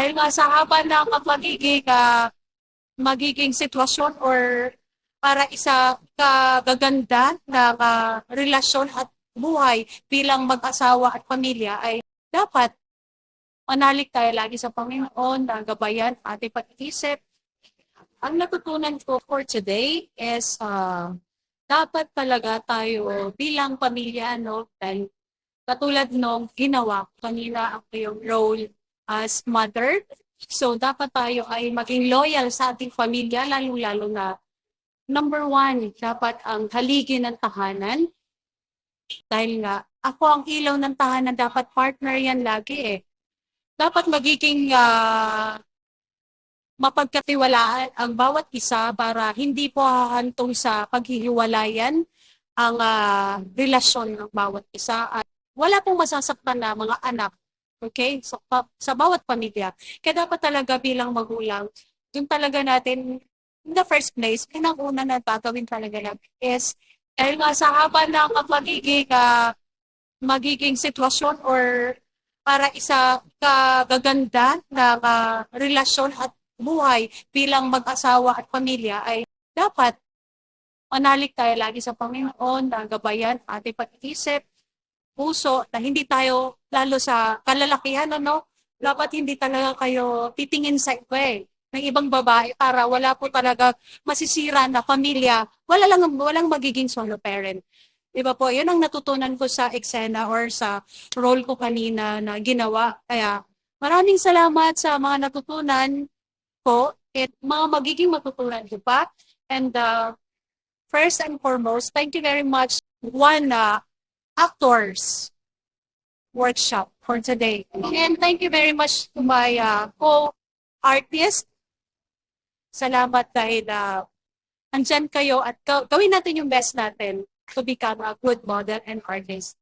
Dahil nga sa haba ng magiging, ah, magiging sitwasyon or para isa kagaganda ng ah, relasyon at buhay bilang mag-asawa at pamilya ay dapat manalig tayo lagi sa Panginoon na gabayan ang ating pag-iisip. Ang natutunan ko for today is ah, dapat talaga tayo bilang pamilya, no, dahil katulad nung ginawa kanina ang iyong role as mother. So, dapat tayo ay maging loyal sa ating pamilya, lalo-lalo na number one, dapat ang haligi ng tahanan. Dahil nga, ako ang ilaw ng tahanan, dapat partner yan lagi eh. Dapat magiging ah, mapagkatiwalaan ang bawat isa para hindi po hahantong sa paghihiwalayan ang ah, relasyon ng bawat isa at wala pong masasaktan na mga anak Okay? So, pa- sa bawat pamilya. Kaya dapat talaga bilang magulang, yung talaga natin, in the first place, pinang-una na gagawin talaga natin is, dahil nga sa haba ng magiging, ah, magiging sitwasyon or para isa kagaganda ng ah, relasyon at buhay bilang mag-asawa at pamilya ay dapat manalig tayo lagi sa Panginoon na gabayan ang ating pag-iisip, puso na hindi tayo lalo sa kalalakihan ano dapat hindi talaga kayo titingin sa iba eh, ng ibang babae para wala po talaga masisira na pamilya wala lang walang magiging solo parent Di ba po? Yun ang natutunan ko sa eksena or sa role ko kanina na ginawa. Kaya maraming salamat sa mga natutunan ko at mga magiging matutunan ko pa. And uh, first and foremost, thank you very much, uh, actors workshop for today. And thank you very much to my uh, co-artist. Salamat dahil uh, andyan kayo at ga- gawin natin yung best natin to become a good model and artist.